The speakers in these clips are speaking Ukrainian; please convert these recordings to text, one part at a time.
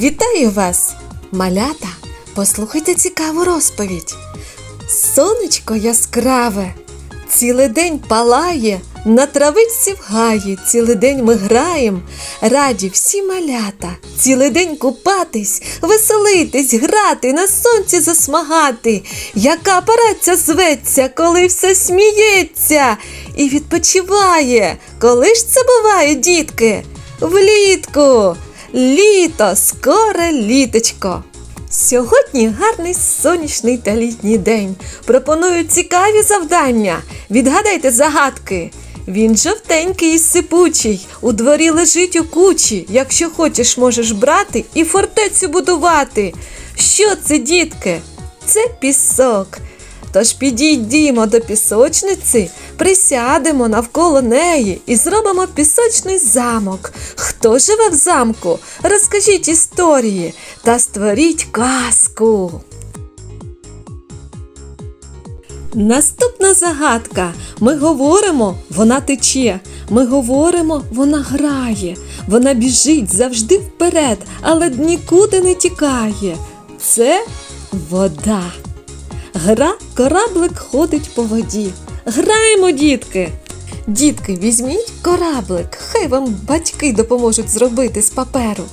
Вітаю вас, малята! Послухайте цікаву розповідь. Сонечко яскраве, цілий день палає, на травичці в гаї, цілий день ми граєм, раді всі малята, цілий день купатись, веселитись, грати, на сонці засмагати. Яка праця зветься, коли все сміється і відпочиває. Коли ж це буває, дітки? Влітку! Літо, скоре літочко. Сьогодні гарний сонячний та літній день. Пропоную цікаві завдання. Відгадайте загадки. Він жовтенький і сипучий, у дворі лежить у кучі. Якщо хочеш, можеш брати і фортецю будувати. Що це, дітки? Це пісок. Тож підійдімо до пісочниці, присядемо навколо неї і зробимо пісочний замок. Хто живе в замку? Розкажіть історії та створіть казку. Наступна загадка. Ми говоримо, вона тече. Ми говоримо, вона грає. Вона біжить завжди вперед, але нікуди не тікає. Це вода. Гра кораблик ходить по воді. Граємо, дітки. Дітки, візьміть кораблик, хай вам батьки допоможуть зробити з паперу.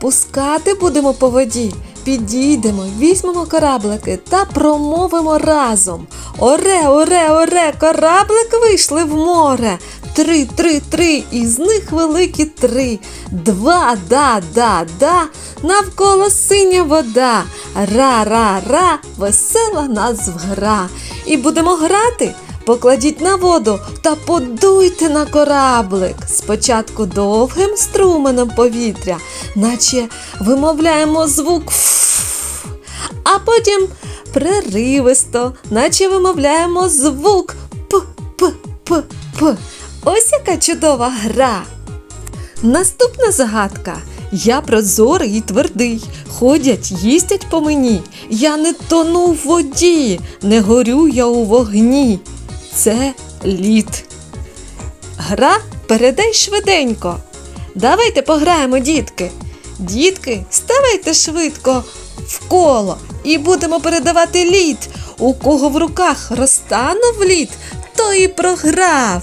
Пускати будемо по воді. Підійдемо, візьмемо кораблики та промовимо разом. Оре, оре, оре, кораблик вийшли в море. Три, три, три, із них великі три. Два, да, да, да, навколо синя вода. Ра, ра, ра, весела назв гра. І будемо грати. Покладіть на воду та подуйте на кораблик. Спочатку довгим струменем повітря, наче вимовляємо звук «ф», а потім преривисто, наче вимовляємо звук п-п-п-п. Ось яка чудова гра. Наступна загадка. Я прозорий і твердий. Ходять, їздять по мені. Я не тону в воді, не горю я у вогні. Це лід. Гра передай швиденько. Давайте пограємо, дітки. Дітки, ставайте швидко в коло і будемо передавати лід. У кого в руках розтанув лід, той і програв.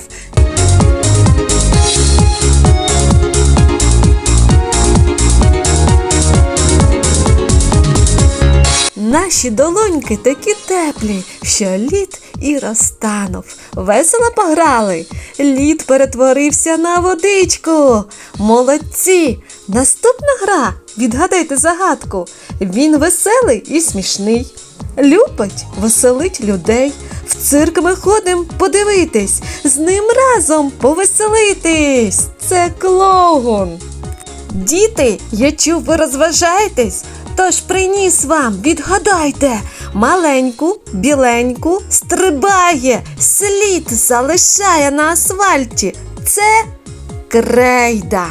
Наші долоньки такі теплі, що лід і розтанув. Весело пограли. Лід перетворився на водичку. Молодці! Наступна гра. Відгадайте загадку. Він веселий і смішний. Любить, веселить людей. В цирк ми ходимо подивитись, з ним разом повеселитись. Це клоун. Діти, я чув, ви розважаєтесь, тож приніс вам, відгадайте, маленьку, біленьку стрибає, слід залишає на асфальті. Це крейда.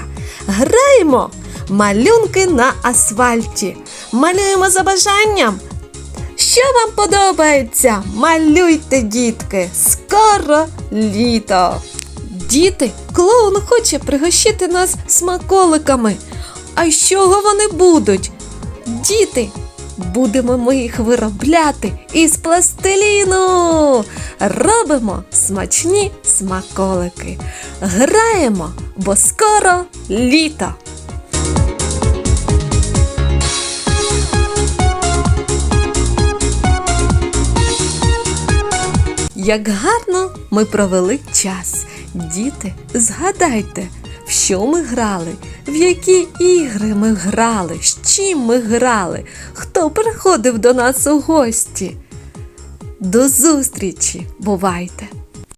Граємо малюнки на асфальті. Малюємо за бажанням. Що вам подобається? Малюйте, дітки, скоро літо. Діти, клоун хоче пригощити нас смаколиками. А з чого вони будуть? Діти, будемо ми їх виробляти із пластиліну. Робимо смачні смаколики. Граємо, бо скоро літо. Як гарно ми провели час. Діти, згадайте, в що ми грали, в які ігри ми грали, з чим ми грали, хто приходив до нас у гості. До зустрічі, бувайте!